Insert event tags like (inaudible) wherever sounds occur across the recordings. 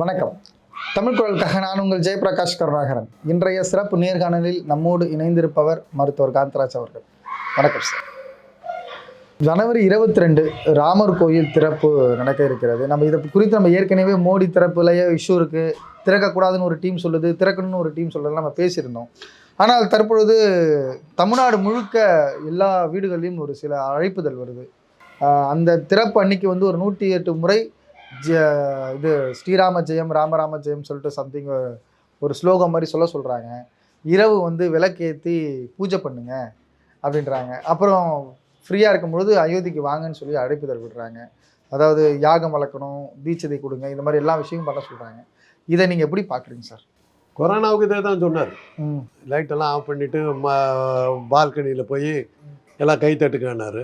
வணக்கம். தமிழ் குரலுக்காக நான் உங்கள் ஜெயபிரகாஷ் கருணாகரன். இன்றைய சிறப்பு நேர்காணலில் நம்மோடு இணைந்திருப்பவர் மருத்துவர் காந்தராஜ் அவர்கள். வணக்கம் சார். ஜனவரி இருபத்தி ரெண்டு ராமர் கோயில் திறப்பு நடக்க இருக்கிறது. நம்ம இதை குறித்து நம்ம ஏற்கனவே மோடி திறப்புலையே இஷ்யூ இருக்குது திறக்கக்கூடாதுன்னு ஒரு டீம் சொல்லுது திறக்கணும்னு ஒரு டீம் சொல்லுது நம்ம பேசியிருந்தோம். ஆனால் தற்பொழுது தமிழ்நாடு முழுக்க எல்லா வீடுகளிலும் ஒரு சில அழைப்புதல் வருது. அந்த திறப்பு அன்னைக்கு வந்து ஒரு நூற்றி எட்டு முறை இது ஸ்ரீராம ஜெயம் ராமராம ஜெயம் சொல்லிட்டு சம்திங் ஒரு ஸ்லோகம் மாதிரி சொல்ல சொல்கிறாங்க இரவு வந்து விளக்கேற்றி பூஜை பண்ணுங்க அப்படின்றாங்க. அப்புறம் ஃப்ரீயாக இருக்கும்பொழுது அயோத்திக்கு வாங்கன்னு சொல்லி அழைப்புதல் விடுறாங்க. அதாவது யாகம் வளர்க்கணும் தீட்சதை கொடுங்க இந்த மாதிரி எல்லா விஷயமும் பண்ண சொல்கிறாங்க இதை நீங்கள் எப்படி பார்க்குறீங்க சார்? கொரோனாவுக்கு இதே தான் சொன்னார். லைட்டெல்லாம் ஆஃப் பண்ணிவிட்டு பால்கனியில் போய் எல்லாம் கை தட்டுக்கன்னாரு.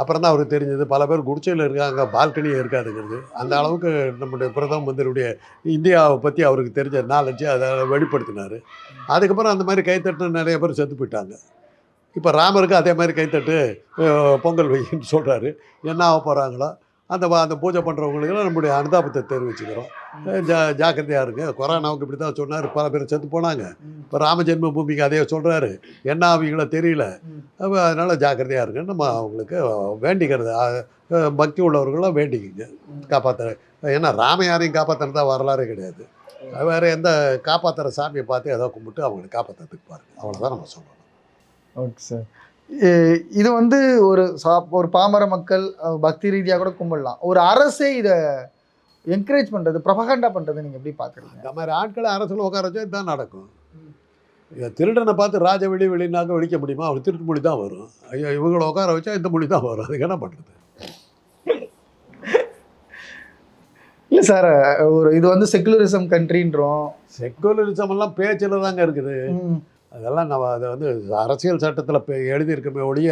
அப்புறம் தான் அவருக்கு தெரிஞ்சது. பல பேர் குடிச்சையில் இருக்காங்க பால்கனியே இருக்காதுங்கிறது. அந்த அளவுக்கு நம்முடைய பிரதம மந்திரியுடைய இந்தியாவை பற்றி அவருக்கு தெரிஞ்ச நாலஞ்சு அதை வெளிப்படுத்தினார். அதுக்கப்புறம் அந்த மாதிரி கைத்தட்டு நிறைய பேர் செத்து போயிட்டாங்க. இப்போ ராமருக்கு அதே மாதிரி கைத்தட்டு பொங்கல் வைன்னு சொல்கிறாரு என்ன ஆக போகிறாங்களோ அந்த அந்த பூஜை பண்ணுறவங்களுக்கு நம்முடைய அனுதாபத்தை தெரிவிச்சுக்கிறோம். ஜா ஜாக்கிரதையாக இருங்க. கொரோனாவுக்கு இப்படி தான் சொன்னார். பல பேர் செத்து போனாங்க. இப்போ ராம ஜென்ம பூமிக்கு அதே சொல்கிறாரு என்ன ஆவீங்களோ தெரியல. அதனால ஜாக்கிரதையாக இருங்க. நம்ம அவங்களுக்கு வேண்டிக்கிறது பக்தி உள்ளவர்களாம் வேண்டிக்கிங்க. காப்பாற்ற ஏன்னா ராம யாரையும் காப்பாற்றுறதா வரலாறே கிடையாது. வேறு எந்த காப்பாற்றுற சாமியை பார்த்து ஏதோ கும்பிட்டு அவங்களை காப்பாற்றுறதுக்கு பாருங்க. அவ்வளோதான் நம்ம சொல்லணும். Okay sir. இது வந்து ஒரு சா ஒரு பாமர மக்கள் பக்தி ரீதியாக கூட கும்பிடலாம். ஒரு அரசே இதை என்கரேஜ் பண்ணுறது ப்ரொபகண்டா பண்ணுறது நீங்கள் எப்படி பார்க்குறீங்க இந்த மாதிரி ஆட்களை அரசில் உட்கார வச்சா இதுதான் நடக்கும். இங்க திருடனை பார்த்து ராஜ வெளி வெளினாக்க விழிக்க முடியுமா? அவர் திருட்டு மொழி தான் வரும். ஐயோ இவங்களை உட்கார வச்சா இந்த மொழி தான் வரும். அதுக்கு என்ன பண்ணுறது இல்லை சார் ஒரு இது வந்து செக்குலரிசம் கண்ட்ரின்றோம் செக்குலரிசம் எல்லாம் பேச்சில் தாங்க இருக்குது. அதெல்லாம் நம்ம அதை வந்து அரசியல் சட்டத்தில் எழுதியிருக்கமே ஒழிய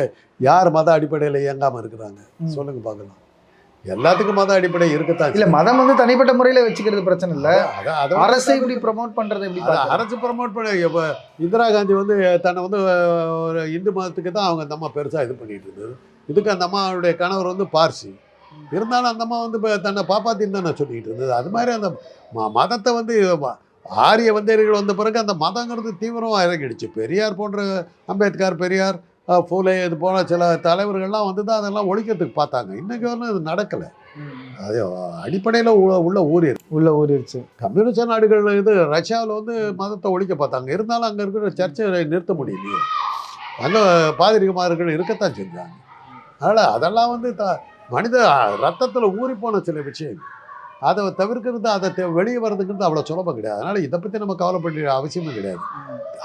யார் மத அடிப்படையில் இயங்காமல் இருக்கிறாங்க. சொல்லுங்க பார்க்கலாம். எல்லாத்துக்கும் மத அடிப்படை இருக்கத்தான் இல்லை மதம் வந்து தனிப்பட்ட முறையில் வச்சுக்கிறது பிரச்சனை இல்லை. அதை அரசை இப்படி ப்ரமோட் பண்ணுறது எப்படி? அரசு ப்ரமோட் பண்ண இப்போ இந்திரா காந்தி வந்து தன்னை வந்து ஒரு இந்து மதத்துக்கு தான் அவங்க அந்த அம்மா பெருசாக இது பண்ணிட்டு இருந்தது இதுக்கு அந்த அம்மாவுடைய கணவர் வந்து பார்சி. இருந்தாலும் அந்த அம்மா வந்து இப்போ தன்னை பாப்பாத்தின்னு தானே சொல்லிட்டு இருந்தது. அது மாதிரி அந்த மதத்தை வந்து ஆரிய வந்தேரிகள் வந்த பிறகு அந்த மதங்கிறது தீவிரமாக இறங்கிடுச்சு. பெரியார் போன்ற அம்பேத்கர் பெரியார் அஹ், பூலே இது போல சில தலைவர்கள்லாம் வந்து தான் அதெல்லாம் ஒழிக்கிறதுக்கு பார்த்தாங்க. இன்றைக்கி வரலும் இது நடக்கலை. அது அடிப்படையில் உள்ள ஊறி உள்ள ஊறிடுச்சு கம்யூனிஸ்ட் நாடுகள் இது ரஷ்யாவில் வந்து மதத்தை ஒழிக்க பார்த்தாங்க. இருந்தாலும் அங்கே இருக்கிற சர்ச்சை நிறுத்த முடியலையே. அங்கே பாதிரிகுமார்கள் இருக்கத்தான் செஞ்சாங்க. அதனால் அதெல்லாம் வந்து த மனித ரத்தத்தில் ஊறி போன சில விஷயங்கள். அதை தவிர்க்கிறது அதை வெளியே வர்றதுங்கிறது அவ்வளோ சுலபம் கிடையாது. அதனால் இதை பற்றி நம்ம கவலைப்பட அவசியமும் கிடையாது.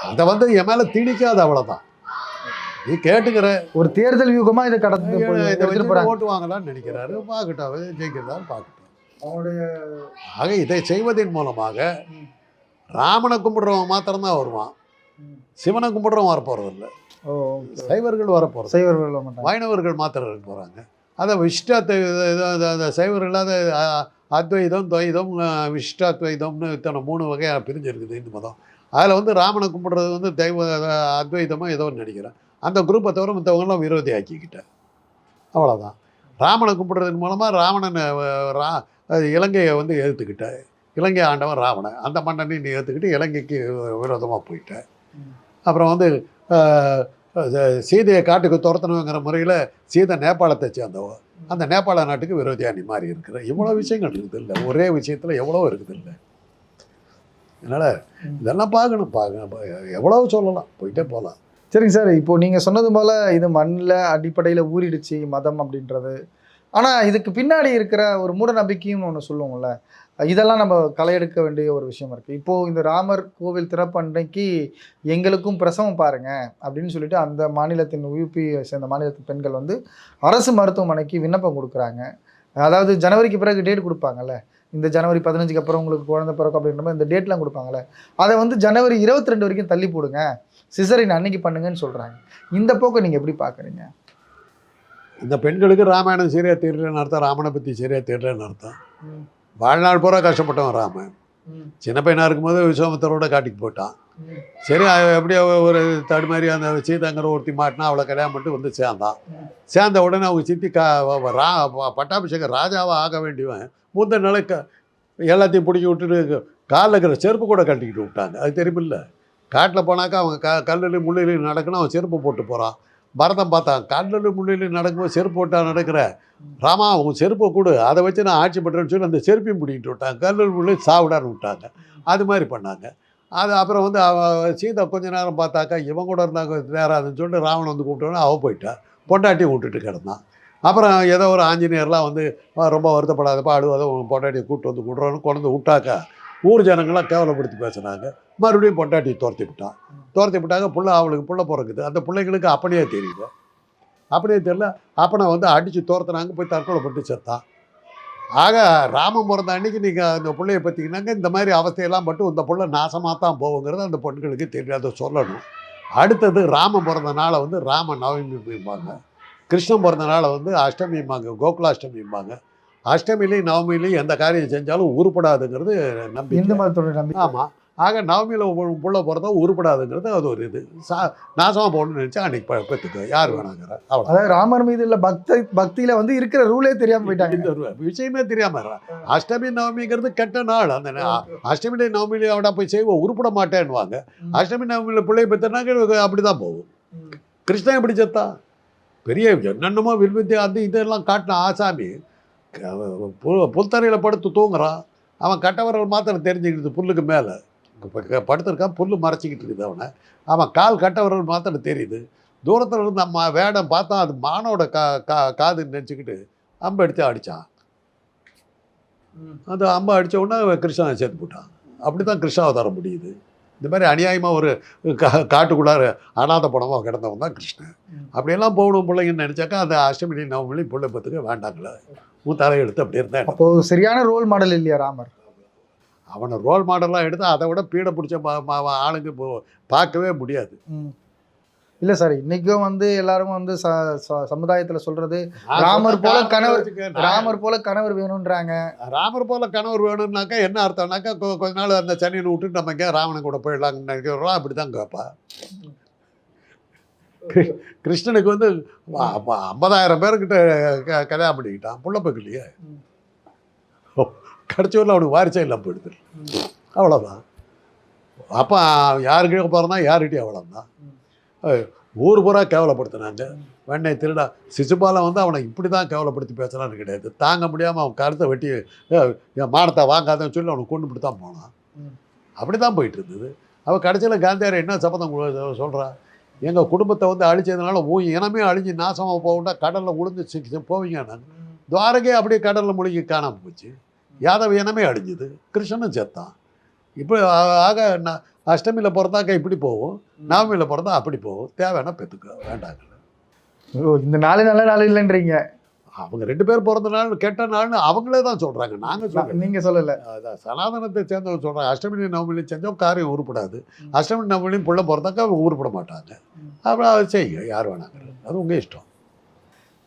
அதை வந்து என் மேலே திணிக்காது அவ்வளோதான் நீ கேட்டுக்கிற. ஒரு தேர்தல் யூகமா இதை கடந்து இதை ஓட்டு வாங்கலாம்னு நினைக்கிறாரு. பார்க்கட்டும் ஜெயிக்கிறதா பார்க்கட்டும். அவங்களுடைய ஆக இதை செய்வதன் மூலமாக. ராமனை கும்பிடுறவன் மாத்திரம்தான் வருவான். சிவனை கும்பிடுறவன் ஓ சைவர்கள் வரப்போகிறது சைவர் வெல்ல மாட்டாங்க வைணவர்கள் மாத்திரம் போகிறாங்க அதை அந்த சைவர் இல்லாத அத்வைதம் துவைதம் விஷ்டாத்வைதம்னு இத்தனை மூணு வகையாக பிரிஞ்சிருக்குது இந்து மதம். அதில் வந்து ராமனை கும்பிட்றது வந்து தெய்வ அத்வைதமாக ஏதோ ஒன்று நினைக்கிறேன் அந்த குரூப்பை தவிர மற்றவங்களாம் விரோதி ஆக்கிக்கிட்டேன் அவ்வளோதான் ராமனை கும்பிட்றதன் மூலமாக ராவணனை ரா இலங்கையை வந்து எதிர்த்துக்கிட்டேன் இலங்கை ஆண்டவன் ராவணன். அந்த மன்னனை நீ ஏற்றுக்கிட்டு இலங்கைக்கு விரோதமாக போயிட்டேன் அப்புறம் வந்து சீதையை காட்டுக்கு துரத்தணுங்கிற முறையில் சீதை நேபாளத்தை சேர்ந்தவன் அந்த நேபாள நாட்டுக்கு விரோதியா நீ மாறி இருக்கிற இவ்வளோ விஷயங்கள் இருக்குது இல்லை ஒரே விஷயத்தில் எவ்வளோ இருக்குது இல்லை அதனால். இதெல்லாம் பார்க்கணும். பார்க்கணும் எவ்வளோ சொல்லலாம். போயிட்டே போகலாம் சரிங்க சார். இப்போ நீங்கள் சொன்னது போல் இது மண்ணில் அடிப்படையில் ஊறிடுச்சு மதம் அப்படின்றது. ஆனால் இதுக்கு பின்னாடி இருக்கிற ஒரு மூட நம்பிக்கையும் ஒன்று சொல்லுவோம்ல இதெல்லாம் நம்ம களையெடுக்க வேண்டிய ஒரு விஷயம் இருக்குது இப்போது இந்த ராமர் கோவில் திறப்பு அன்றைக்கு எங்களுக்கும் பிரசவம் பாருங்கள் அப்படின்னு சொல்லிட்டு அந்த மாநிலத்தின் யூபி சேர்ந்த மாநிலத்தின் பெண்கள் வந்து அரசு மருத்துவமனைக்கு விண்ணப்பம் கொடுக்குறாங்க. அதாவது ஜனவரிக்கு பிறகு டேட் கொடுப்பாங்கல்ல இந்த ஜனவரி பதினஞ்சுக்கு அப்புறம் உங்களுக்கு குழந்தை பிறக்கும் அப்படின்ற மாதிரி இந்த டேட்லாம் கொடுப்பாங்கல்ல அதை வந்து ஜனவரி இருபத்தி ரெண்டு வரைக்கும் தள்ளி போடுங்க சிசரின் அன்னைக்கு பண்ணுங்கன்னு சொல்கிறாங்க இந்த போக்கை நீங்கள் எப்படி பார்க்குறீங்க இந்த பெண்களுக்கு ராமாயணம் சரியாக தெரியலன்னு அர்த்தம் ராமனை பற்றி சரியாக தெரியலன்னு அர்த்தம் வாழ்நாள் பூரா கஷ்டப்பட்டவன் ராமன் சின்ன பையனாக இருக்கும்போது விஸ்வாமித்தரோட காட்டிக்கு போட்டான் சரி எப்படியோ ஒரு தடுமாறி அந்த சீதாங்கிற ஒருத்தி மாட்டினா அவளை கல்யாணம் பண்ணிட்டு வந்து சேர்ந்தான். சேர்ந்த உடனே அவங்க சித்தி கா ரா ப- பட்டாபிஷேக ராஜாவாக ஆக வேண்டியவன். முந்த நாள் க எல்லாத்தையும் பிடிச்சி விட்டுட்டு காலில் இருக்கிற செருப்பு கூட கட்டிக்கிட்டு விட்டாங்க. அது தெரியுமில்ல. காட்டில் போனாக்கா அவங்க க கல்லில் முள்ளிலையும் நடக்கணும் அவன் செருப்பு போட்டு போகிறான் பரதம் பார்த்தான் கல்லில் முன்னிலையில் நடக்கும்போது செருப்பு போட்டா நடக்கிற. ராமா உன் செருப்பை கொடு. அதை வச்சு நான் ஆட்சி பண்ணுறேன்னு சொல்லி அந்த செருப்பையும் பிடிக்கிட்டு விட்டாங்க. கல்லில் முன்னிலையில் சாவிடான்னு விட்டாங்க. அது மாதிரி பண்ணாங்க. அது அப்புறம் வந்து அவ சீதா கொஞ்ச நேரம் பார்த்தாக்கா இவன் கூட இருந்தாங்க நேராதுன்னு சொல்லிட்டு ராவணன் வந்து கூப்பிட்டோன்னு அவள் போயிட்டான் பொண்டாட்டியை விட்டுட்டு கிடந்தான் அப்புறம் ஏதோ ஒரு ஆஞ்சநேயர்லாம் வந்து ரொம்ப வருத்தப்படாதப்பா அழுவாத பொண்டாட்டியை கூப்பிட்டு வந்து கூட்டுறோன்னு கொண்டு விட்டாக்கா. ஊர் ஜனங்களாம் கேவலப்படுத்தி பேசுனாங்க. மறுபடியும் பொண்டாட்டி துரத்தி விட்டான். துரத்தி விட்டாங்க பிள்ளை அவளுக்கு பிள்ளை பிறக்குது. அந்த பிள்ளைங்களுக்கு அப்படியே தெரியுது அப்படியே தெரியல. அப்பனை வந்து அடித்து துரத்துனாங்க போய் தற்கொலை தற்கொலைப்பட்டு செத்தான். ஆக ராமம் பிறந்த அன்னைக்கு நீங்கள் அந்த பிள்ளைய பற்றிக்கினாங்க இந்த மாதிரி அவஸ்தையெல்லாம் மட்டும் இந்த பிள்ளை நாசமாக தான் போகுங்கிறது அந்த பெண்களுக்கு தெரியாத சொல்லணும். அடுத்தது ராமம் பிறந்த நாளை வந்து ராம நவமிம்பாங்க கிருஷ்ணன் பிறந்த நாளை வந்து அஷ்டமிம்பாங்க கோகுலாஷ்டமிம்பாங்க அஷ்டமிலையும் நவமிலையும் எந்த காரியம் செஞ்சாலும் உருப்படாதுங்கிறது இந்து நம்பிக்கை மதத்தோட நம்பிக்கை. ஆமாம் ஆக நவமியில் புள்ள பிறந்தா உருப்படாதுங்கிறது அது ஒரு இது. சா நாசமாக போகணும்னு நினச்சா அன்னைக்கு பெற்றுக்க யார் வேணாங்கிற? அவ்வளோ அதாவது ராமர் மீது உள்ள பக்தி பக்தியில வந்து இருக்கிற ரூலே தெரியாம போயிட்டாங்க. இந்த விஷயமே தெரியாம இருறா. அஷ்டமி நவமிங்கிறது கெட்ட நாள். அந்த அஷ்டமி நவமியில அவடா போய் செய்வோம் உருப்பட மாட்டேன்னுவாங்க. அஷ்டமி நவமியில பிள்ளை பெற்றனாக்க அப்படிதான் போகும். கிருஷ்ணன் எப்படி செத்தா? பெரிய என்னென்னமோ வில்வித்தை அது இதெல்லாம் காட்டின ஆசாமி புல்தரையில் படுத்து தூங்குறான். அவன் கட்டவரல் மாத்திரம் தெரிஞ்சுக்கிட்டு புல்லுக்கு மேலே. படுத்திருக்கான் புல்லு மறைச்சிக்கிட்டு இருக்குது அவனை. அவன் கால் கட்டவரல் மாத்திரம் தெரியுது. தூரத்தில் இருந்து நம்ம வேடம் பார்த்தா அது மானோட கா கா காதுன்னு நினச்சிக்கிட்டு அம்பு எடுத்து அடித்தான் அந்த அம்பை அடித்த உடனே கிருஷ்ணனை சேர்த்து போட்டான். அப்படி தான் கிருஷ்ணாவதாரம் முடியுது. இந்த மாதிரி அநியாயமாக ஒரு கா காட்டுக்குள்ளார அனாத பணமாக கிடந்தவன் தான் கிருஷ்ணன். அப்படியெல்லாம் போகணும் பிள்ளைங்கன்னு நினச்சாக்கா அந்த அஷ்டமி நவமி பிள்ளை பத்துக்கு வேண்டாங்களே. உன் தலையெழுத்து அப்படி இருந்தேன் அப்போ சரியான ரோல் மாடல் இல்லையா ராமர்? அவனை ரோல் மாடலாக எடுத்து அதை விட பீடை பிடிச்ச ஆளுங்க பார்க்கவே முடியாது. இல்ல சார் இன்னைக்கும் வந்து எல்லாரும் வந்து ச- சமுதாயத்துல சொல்றது ராமர் போல கணவர் ராமர் போல கணவர் வேணும்ன்றாங்க ராமர் போல கணவர் வேணும்னாக்கா என்ன அர்த்தம்னாக்கா கொஞ்ச நாள் அந்த சனியனை விட்டுட்டு நம்ம எங்கேயா ராவணன் கூட போயிடலாம்னு நினைக்கிறோம். அப்படி தான் கேட்பா கிருஷ்ணனுக்கு வந்து ஐம்பதாயிரம் பேர்கிட்ட கல்யாணம் பண்ணிக்கிட்டான். புள்ள இல்லையே. கடைசியில் அவனுக்கு வாரிசே இல்லாமல் போயிடுது. அவ்வளோதான் அப்போ யாருக்கிட்ட பிறந்தா யார்கிட்டயும் அவ்வளோதான். ஊர் பூரா கேவலப்படுத்தினாங்க வெண்ணெய் திருடா. சிசுபாலம் வந்து அவனை இப்படி தான் கேவலப்படுத்தி பேசலான்னு கிடையாது. தாங்க முடியாமல் அவன் கருத்தை வெட்டி "ஏய், என் மானத்தை வாங்காதன்னு சொல்லி அவனை கொண்டு இப்படி தான் போனான். அப்படி தான் போயிட்டு இருந்தது. அவன் கடைசியில் காந்தியார் என்ன சபதம் சொல்கிறான் எங்கள் குடும்பத்தை வந்து அழிச்சதுனால உன் இனமே அழிஞ்சு நாசமாக போகுண்டா கடலில் உளுந்து சி- போவீங்க நான். துவாரகே அப்படியே கடலில் முழுகி காணாமல் போச்சு. யாதவ இனமே அழிஞ்சுது. கிருஷ்ணனும் செத்தான். இப்போ ஆக நான் அஷ்டமியில் பிறந்தாக்கா இப்படி போகும். நவமியில் பிறந்தா அப்படி போகும். தேவைன்னா பெற்றுக்க வேண்டாங்க ஓ, இந்த நாலு நல்ல நாள் இல்லைன்றீங்க. அவங்க ரெண்டு பேர் பிறந்த நாள் கெட்ட நாள்னு அவங்களே தான் சொல்கிறாங்க நாங்கள் சொல்கிறோம் நீங்க சொல்லல. அதான் சனாதனத்தை சேர்ந்தவங்க சொல்கிறாங்க அஷ்டமி நவமிலையும் செஞ்சோம் காரியம் உருப்படாது. அஷ்டமி நவமிலையும் புள்ள பிறந்தாக்கா அவங்க உருப்பட மாட்டாங்க. அப்புறம் அதை செய்யுங்க யார் வேணாங்க அது உங்கள் இஷ்டம்.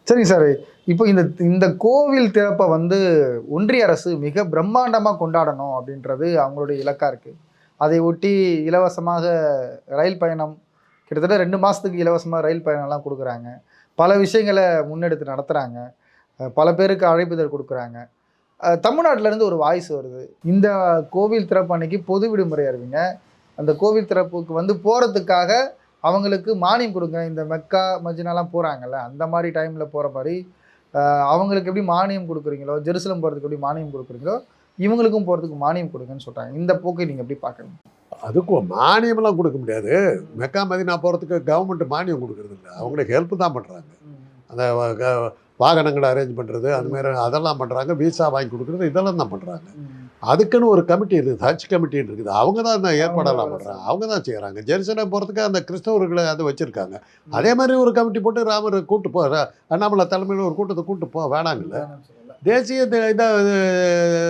சரிங்க சார் இப்போ இந்த இந்த கோவில் திறப்பை வந்து ஒன்றிய அரசு மிக பிரம்மாண்டமாக கொண்டாடணும் அப்படின்றது அவங்களுடைய இலக்கா இருக்கு. அதை ஒட்டி இலவசமாக ரயில் பயணம் கிட்டத்தட்ட ரெண்டு மாதத்துக்கு இலவசமாக ரயில் பயணம்லாம் கொடுக்குறாங்க. பல விஷயங்களை முன்னெடுத்து நடத்துகிறாங்க பல பேருக்கு அழைப்புதல் கொடுக்குறாங்க. அஹ், தமிழ்நாட்டுல இருந்து ஒரு வாய்ஸ் வருது. இந்த கோவில் திறப்பு அன்னைக்கு பொது விடுமுறை அறிவிங்க. அந்த கோவில் திறப்புக்கு வந்து போகிறதுக்காக அவங்களுக்கு மானியம் கொடுங்க. இந்த மெக்கா மஜினாலாம் போகிறாங்கல்ல அந்த மாதிரி டைமில் போகிற மாதிரி அவங்களுக்கு எப்படி மானியம் கொடுக்குறீங்களோ ஜெருசலம் போகிறதுக்கு எப்படி மானியம் கொடுக்குறீங்களோ இவங்களுக்கும் போகிறதுக்கு மானியம் கொடுங்கன்னு சொல்கிறாங்க இந்த போக்கை நீங்கள் எப்படி பார்க்குறீங்க அதுக்கு மானியமெல்லாம் கொடுக்க முடியாது. மெக்கா மதினா போகிறதுக்கு கவர்மெண்ட் மானியம் கொடுக்கறது இல்லை அவங்களுக்கு ஹெல்ப் தான் பண்ணுறாங்க அந்த வாகனங்களை அரேஞ்ச் பண்ணுறது அது மாதிரி அதெல்லாம் பண்ணுறாங்க விசா வாங்கி கொடுக்குறது இதெல்லாம் தான் பண்ணுறாங்க அதுக்குன்னு ஒரு கமிட்டி இருக்குது ஹஜ் கமிட்டின்னு இருக்குது. அவங்க தான் அந்த ஏற்பாடெல்லாம் பண்ணுறாங்க அவங்க தான் செய்கிறாங்க ஜெருசலம் போகிறதுக்கு அந்த கிறிஸ்தவர்களை அதை வச்சுருக்காங்க. அதே மாதிரி ஒரு கமிட்டி போட்டு ராமர் கூட்டு போ அண்ணாமலை தலைமையில் ஒரு கூட்டத்தை கூட்டு போ வேணாங்கல்ல. தேசிய த- இதை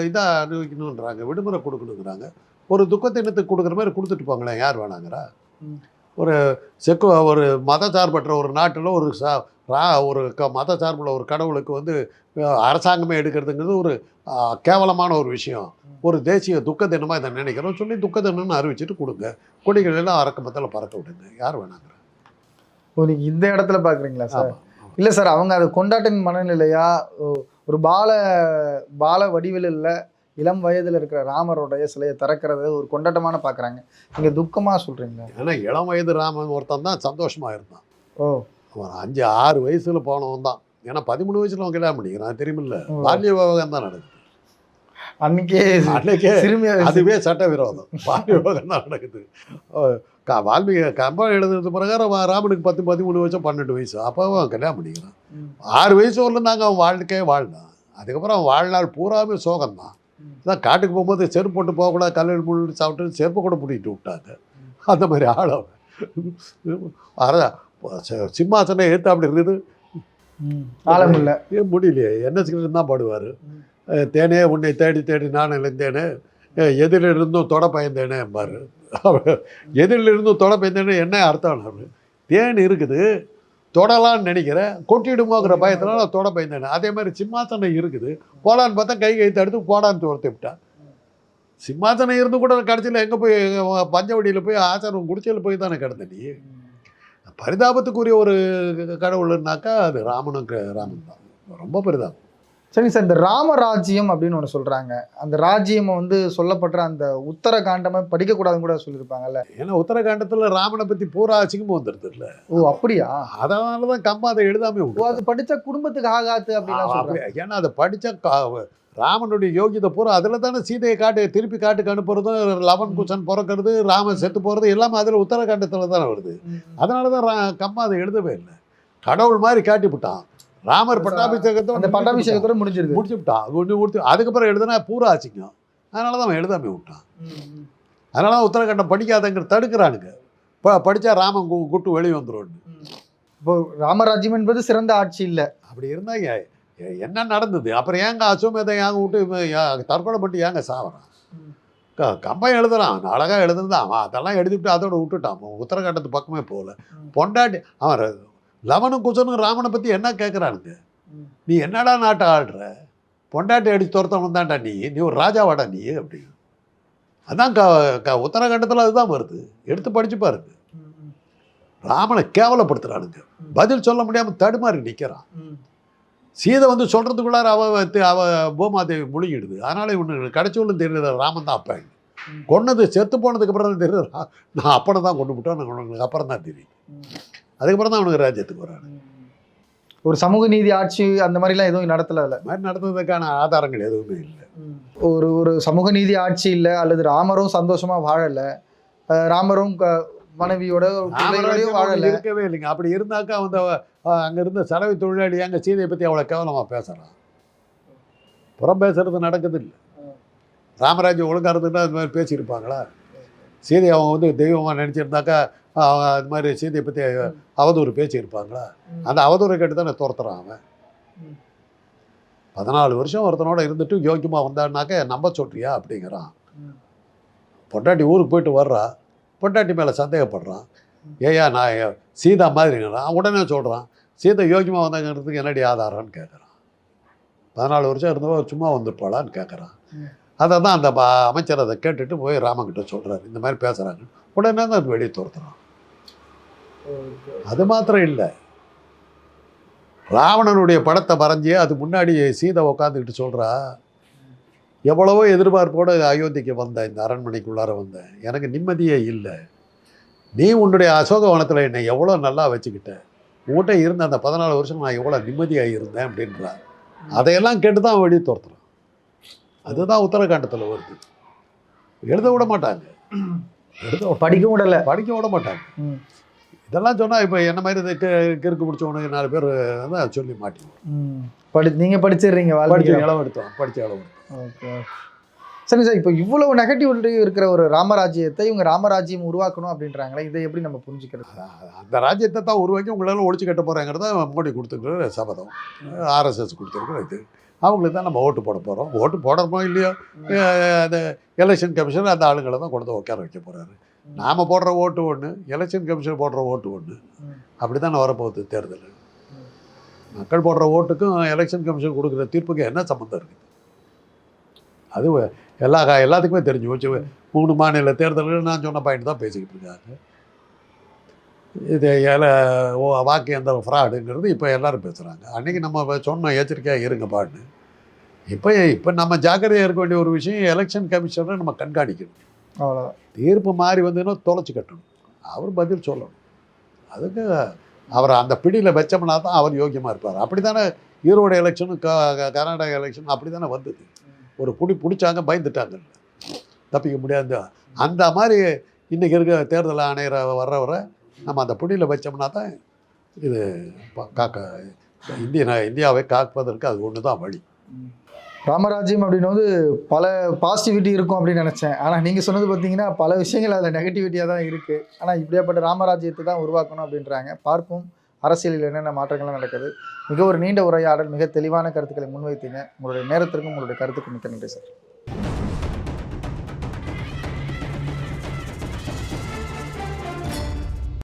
இதாக அறிவிக்கணுன்றாங்க விடுமுறை கொடுக்கணுங்கிறாங்க. ஒரு துக்கத்தினத்துக்கு கொடுக்குற மாதிரி கொடுத்துட்டு போங்களேன். யார் வேணாங்கிறா. ஒரு செக்கு ஒரு மதச்சார்பற்ற ஒரு நாட்டில் ஒரு சா ரா ஒரு க மத சார்புள்ள ஒரு கடவுளுக்கு வந்து அரசாங்கமே எடுக்கிறதுங்கிறது ஒரு கேவலமான ஒரு விஷயம். ஒரு தேசிய துக்க தினமாக இதை நினைக்கிறோம். சொல்லி துக்க தினம்னு அறிவிச்சிட்டு கொடுங்க. கொடிகள் எல்லாம் அரக்கமத்தில் பறக்க விடுங்க. யார் வேணாங்கிற. ஓ நீங்கள் இந்த இடத்துல பார்க்குறீங்களா சார்? இல்லை சார் அவங்க அது கொண்டாட்டின் மனநிலையா ஒரு பால பால வடிவில் இல்லை இளம் வயதில் இருக்கிற ராமருடைய சிலையை திறக்கிறது ஒரு கொண்டாட்டமான பார்க்குறாங்க நீங்கள் துக்கமாக சொல்கிறீங்களா ஏன்னா இளம் வயது ராமன் ஒருத்தன் தான் சந்தோஷமா இருந்தான். ஓ. அவன் அஞ்சு ஆறு வயசுல போனவன் தான். ஏன்னா பதிமூணு வயசுல அவன் கல்யாணம் பண்ணிக்கிறான். தெரியுமில்ல. பால்ய விவாகம் தான் நடக்குது. அன்னைக்கே அன்னைக்கே அதுவே சட்ட விரோதம் பால்ய விவாகம் தான் நடக்குது. க- வால்மீகி கம்பம் எழுதுறது பிரகாரம் ராமனுக்கு பத்து பதிமூணு வயசு பன்னெண்டு வயசு. அப்போ அவன் கல்யாணம் பண்ணிக்கிறான். ஆறு வயசு வரலும் தாங்க அவன் வாழ்க்கையே வாழ்ந்தான். அதுக்கப்புறம் அவன் வாழ்நாள் பூராமே சோகம்தான் ம். தான் காட்டுக்கு போகும்போது செருப்பு போட்டு போகக்கூடாது கல்லல் முள் சாப்பிட்டு செருப்பு கூட பூட்டிட்டு விட்டாங்க. அந்த மாதிரி ஆள் அவன். அதான் சிம்மாசனம் அப்படி இருக்குது. ஆழம் இல்லை. ஏன் முடியலையே. என்ன சிக்கல் தான் பாடுவார். தேனே உன்னை தேடி தேடி நான் இழந்தேனே அஹ் எதிரில் இருந்தும் தொட பயந்தேனே பாரு. (laughs) எதிரில் இருந்தும் தொட பயந்தேனே என்ன அர்த்தம் தேன் இருக்குது தொடலான்னு நினைக்கிறேன் கொட்டிடுமோங்கிற பயத்தினால நான் தொட பயந்தேனே. அதே மாதிரி சிம்மாசனம் இருக்குது. போலான்னு பார்த்தா கை கை தடுத்து போடான்னு துரத்தி விட்டான் சிம்மாசனம் இருந்து கூட கடைசியில் எங்கே போய் பஞ்சவடியில் போய் ஆசாரம் குடிச்சையில் போய் தானே கிடந்த நீ? பரிதாபத்துக்குரிய ஒரு கடவுள்னாக்கா அது ராமனுக்கு ராமன் தான். ரொம்ப பரிதாபம். சரி சார் இந்த ராமராஜ்யம் அப்படின்னு ஒன்று சொல்கிறாங்க அந்த ராஜ்யம் வந்து சொல்லப்படுற அந்த உத்தரகாண்டமே படிக்கக்கூடாதுன்னு கூட சொல்லியிருப்பாங்கல்ல. ஏன்னா உத்தரகாண்டத்தில் ராமனை பற்றி பூரா அசிங்கமும் வந்துடுது இல்லை ஓ அப்படியா? அதனால தான் கம்பா அதை எழுதாமே ஓ விட்டு அது படிச்சா குடும்பத்துக்கு ஆகாது சொல்றாங்க. ஏன்னா அதை படித்த ராமனுடைய யோகியதை பூரா அதில் தானே சீதையை காட்டு திருப்பி காட்டுக்கு அனுப்புறதும் லவன் குசன் பிறக்கிறது ராமன் செத்து போகிறது எல்லாமே அதில் உத்தரகாண்டத்தில் தானே வருது. அதனால தான் ரா- கம்பா அதை எழுதவே இல்லை. கடவுள் மாதிரி காட்டி விட்டான் ராமர் பட்டாபிஷேகத்தை அந்த பட்டாபிஷேகத்தோட முடிஞ்சிருது முடிச்சு விட்டான். ஒன்று முடிச்சு அதுக்கப்புறம் எழுதுனா பூரா அசிங்கம். அதனால தான் அவன் எழுதாமே விட்டான். அதனால தான் உத்தரகாண்டம் படிக்காதங்கிற தடுக்கிறானுங்க. ப படித்தா ராமன் குட்டு வெளியே வந்துடும் இப்போ ராமராஜ்யம் என்பது சிறந்த ஆட்சி இல்ல. அப்படி இருந்தாங்க என்ன நடந்தது? அப்புறம் ஏங்க அசோமேதை ஏங்க விட்டு தற்கொலை பண்ணிட்டு ஏங்க சாவறான்? க கம்பம் எழுதுறான் அழகாக எழுதுனதான் அவன் அதெல்லாம் எழுதிவிட்டு அதோட விட்டுட்டான் அவன் உத்தரகாண்டத்து பக்கமே போகல. பொண்டாட்டி அவன் லவனும் குசனும் ராமனை பற்றி என்ன கேட்குறானுங்க. நீ என்னடா நாட்டை ஆடுற பொண்டாட்டி அடிச்சு துரத்தவன் தான்டா நீ நீ ஒரு ராஜாவாடா நீ அப்படின்னு. அதான் க க உத்தரகாண்டத்தில் அதுதான் வருது. எடுத்து படிச்சு பாருங்க. ராமனை கேவலப்படுத்துறானுங்க. பதில் சொல்ல முடியாமல் தடுமாறி நிற்கிறான் சீதை வந்து சொல்கிறதுக்குள்ளார அவ அவ பூமாதேவி முழுகிடுது அதனால இவனு கடைச்சோலும் தெரியுது ராமன் தான் அப்பா கொன்னது செத்து போனதுக்கு அப்புறம் தான் தெரியுது நான் அப்பனை தான் கொண்டு விட்டோம் உனக்கு அப்புறம் தான் தெரியும். அதுக்கப்புறம் தான் அவனுக்கு ராஜ்யத்துக்கு வரான். ஒரு சமூக நீதி ஆட்சி அந்த மாதிரிலாம் எதுவும் நடத்தல இல்ல மாதிரி நடந்ததுக்கான ஆதாரங்கள் எதுவுமே இல்லை. ஒரு ஒரு சமூக நீதி ஆட்சி இல்ல அல்லது ராமரும் சந்தோஷமா வாழல ராமரும் க- மனைவியோட வாழல. இருக்கவே இல்லைங்க. அப்படி இருந்தாக்கா வந்து அஹ், அங்க இருந்த சலவை தொழிலாளி அங்க சீதையை பத்தி அவ்வளோ கேவலமா பேசுறான் புறம் பேசுறது நடக்குது இல்லை ராமராஜ்யம் ஒழுங்கா இருந்துன்னா அது மாதிரி பேசியிருப்பாங்களா? சீதை அவங்க வந்து தெய்வமா நினைச்சிருந்தாக்கா அவங்க அது மாதிரி சீதையை பத்தி அவதூறு பேசியிருப்பாங்களா? அந்த அவதூறை கேட்டு தானே துரத்துறான் அவன். பதினாலு வருஷம் ஒருத்தனோட இருந்துட்டு யோக்கியமா வந்தான்னாக்க நம்ப சொல்றியா? அப்படிங்கிறான். பொண்டாட்டி ஊருக்கு போயிட்டு வர்றா. பொண்டாட்டி மேலே சந்தேகப்படுறான். ஏயா நான் ஏ- சீதா மாதிரிங்கிறான் உடனே சொல்கிறான் சீதா யோகியமாக வந்தாங்கிறதுக்கு என்னடி ஆதாரம்னு கேட்குறான் பதினாலு வருஷம் இருந்தவ சும்மா வந்துருப்பாளான்னு கேட்குறான் அதை தான் அந்த அமைச்சர் அதை கேட்டுட்டு போய் ராமங்கிட்ட சொல்கிறாரு இந்த மாதிரி பேசுகிறாங்க உடனே தான் அது வெளியே துரத்துறான். அது மாத்திரம் இல்லை. ராவணனுடைய படத்தை வரைஞ்சி அது முன்னாடி சீதை உட்காந்துக்கிட்டு சொல்கிறா எவ்வளவோ எதிர்பார்ப்போட அயோத்திக்கு வந்தேன் இந்த அரண்மனைக்குள்ளார வந்தேன். எனக்கு நிம்மதியே இல்லை. நீ உன்னுடைய அசோகவனத்தில் என்னை எவ்வளோ நல்லா வச்சுக்கிட்ட. உன்கிட்ட இருந்த அந்த பதினாலு வருஷம் நான் எவ்வளோ நிம்மதியாக இருந்தேன் அப்படின்றா. அதையெல்லாம் கேட்டு தான் வெளியே துரத்துறான். அதுதான் உத்தரகாண்டத்தில் வருது. எழுத விட மாட்டாங்க. எழுத படிக்கவும் விடல. படிக்க விட மாட்டாங்க. இதெல்லாம் சொன்னால் இப்போ என்ன மாதிரி கிறுக்கு பிடிச்சவனுக்கு நாலு பேர் தான் சொல்லி மாட்டிடுவோம் ம். படி நீங்க படிச்சிடுறீங்க படிச்சு வாழ்க்கை இளவு எடுத்தோம் படிச்சு இளவு எடுத்தோம். ஓகே சரி சார். இப்போ இவ்வளவு நெகட்டிவிட்டி இருக்கிற ஒரு ராமராஜ்யத்தை இவங்க ராமராஜ்யம் உருவாக்கணும் அப்படின்றாங்களே இதை எப்படி நம்ம புரிஞ்சுக்கிறது? அந்த ராஜ்யத்தை தான் உருவாக்கி உங்களால் ஒழிச்சு கட்ட போகிறாங்கிறத மோடி கொடுத்துருக்குற சபதம். ஆர்எஸ்எஸ் கொடுத்துருக்குற இது. அவங்களுக்கு தான் நம்ம ஓட்டு போட போகிறோம் ஓட்டு போடுறோமோ இல்லையோ? அந்த எலெக்ஷன் கமிஷன் அந்த ஆளுங்களை தான் கொண்டு உட்கார வைக்க போகிறாரு நாம் போடுற ஓட்டு ஒன்று எலெக்ஷன் கமிஷன் போடுற ஓட்டு ஒன்று. அப்படி தானே வரப்போகுது தேர்தல். மக்கள் போடுற ஓட்டுக்கும் எலெக்ஷன் கமிஷன் கொடுக்குற தீர்ப்புக்கு என்ன சம்மந்தம் இருக்குது? அது எல்லா எல்லாத்துக்குமே தெரிஞ்சு போச்சு. மூணு மாநில தேர்தல்கள் நான் சொன்ன பாயிண்ட் தான் பேசிக்கிட்டு இருக்காங்க. இது ஏல ஓ வாக்கு எந்த ஃப்ராடுங்கிறது இப்போ எல்லாரும் பேசுகிறாங்க அன்றைக்கி நம்ம சொன்னோம் எச்சரிக்கையாக இருங்க பாட்டு இப்போ இப்போ நம்ம ஜாக்கிரதையாக இருக்க வேண்டிய ஒரு விஷயம் எலெக்ஷன் கமிஷனை நம்ம கண்காணிக்கணும். அவ்வளோதான் தீர்ப்பு மாறி வந்ததுன்னா தொலைச்சி கட்டணும். அவர் பதில் சொல்லணும். அதுக்கு அவர் அந்த பிடியில் வச்சோம்னா தான் அவர் யோக்கியமாக இருப்பார். அப்படி தானே ஈரோடு எலெக்ஷனும் க- கர்நாடகா எலெக்ஷன் அப்படி தானே வந்தது. ஒரு குடி பிடிச்சாங்க பயந்துட்டாங்க. தப்பிக்க முடியாது அந்த மாதிரி இன்றைக்கி இருக்க தேர்தல் ஆணையரை வர்றவரை நம்ம அந்த பிடியில் வச்சோம்னா தான் இது காக்க இந்திய இந்தியாவை காப்பதற்கு அது ஒன்று தான் வழி. ராமராஜ்யம் வந்து பல பாசிட்டிவிட்டி இருக்கும் அப்படின்னு நினச்சேன். ஆனால் நீங்கள் சொன்னது பார்த்தீங்கன்னா பல விஷயங்கள் அதில் நெகட்டிவிட்டியாக தான் இருக்குது ஆனால் இப்படியாப்பட்ட ராமராஜ்யத்தை தான் உருவாக்கணும் அப்படின்றாங்க. பார்ப்போம். அரசியலில் என்னென்ன மாற்றங்கள்லாம் நடக்குது? மிக ஒரு நீண்ட உரையாடல் மிக தெளிவான கருத்துக்களை முன்வைத்தீங்க. உங்களுடைய நேரத்திற்கும் உங்களுடைய கருத்துக்கும் மிக்க நன்றி சார்.